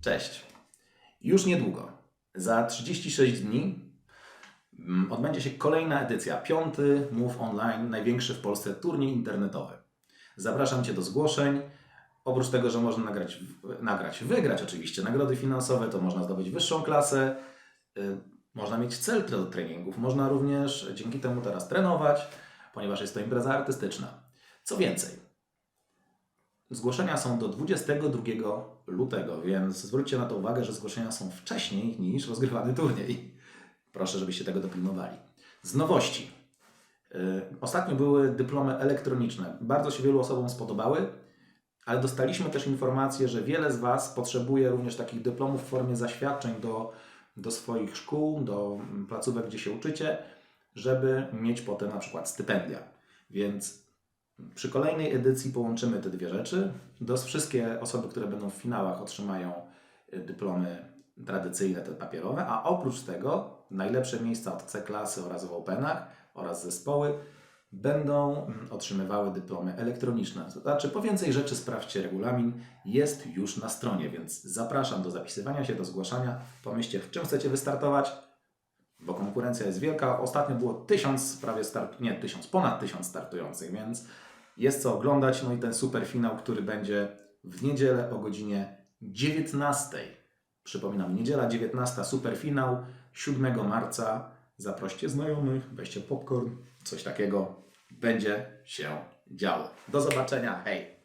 Cześć. Już niedługo, za 36 dni, mm, odbędzie się kolejna edycja, piąty Move Online, największy w Polsce turniej internetowy. Zapraszam Cię do zgłoszeń. Oprócz tego, że można nagrać, nagrać, wygrać oczywiście nagrody finansowe, to można zdobyć wyższą klasę, y, można mieć cel do treningów, można również dzięki temu teraz trenować, ponieważ jest to impreza artystyczna. Co więcej, Zgłoszenia są do 22 lutego, więc zwróćcie na to uwagę, że zgłoszenia są wcześniej niż rozgrywany turniej. Proszę, żebyście tego dopilnowali. Z nowości. Yy, Ostatnio były dyplomy elektroniczne. Bardzo się wielu osobom spodobały, ale dostaliśmy też informację, że wiele z Was potrzebuje również takich dyplomów w formie zaświadczeń do, do swoich szkół, do mm, placówek, gdzie się uczycie, żeby mieć potem na przykład stypendia. Więc przy kolejnej edycji połączymy te dwie rzeczy. Dos wszystkie osoby, które będą w finałach, otrzymają y, dyplomy tradycyjne, te papierowe, a oprócz tego najlepsze miejsca od C-klasy oraz w Openach oraz zespoły będą mm, otrzymywały dyplomy elektroniczne. To znaczy, po więcej rzeczy sprawdźcie regulamin, jest już na stronie, więc zapraszam do zapisywania się, do zgłaszania. Pomyślcie, w czym chcecie wystartować, bo konkurencja jest wielka. Ostatnio było tysiąc, prawie start, nie tysiąc, ponad tysiąc startujących, więc jest co oglądać. No i ten super finał, który będzie w niedzielę o godzinie 19. Przypominam, niedziela 19, super finał, 7 marca. Zaproście znajomych, weźcie popcorn, coś takiego. Będzie się działo. Do zobaczenia, hej!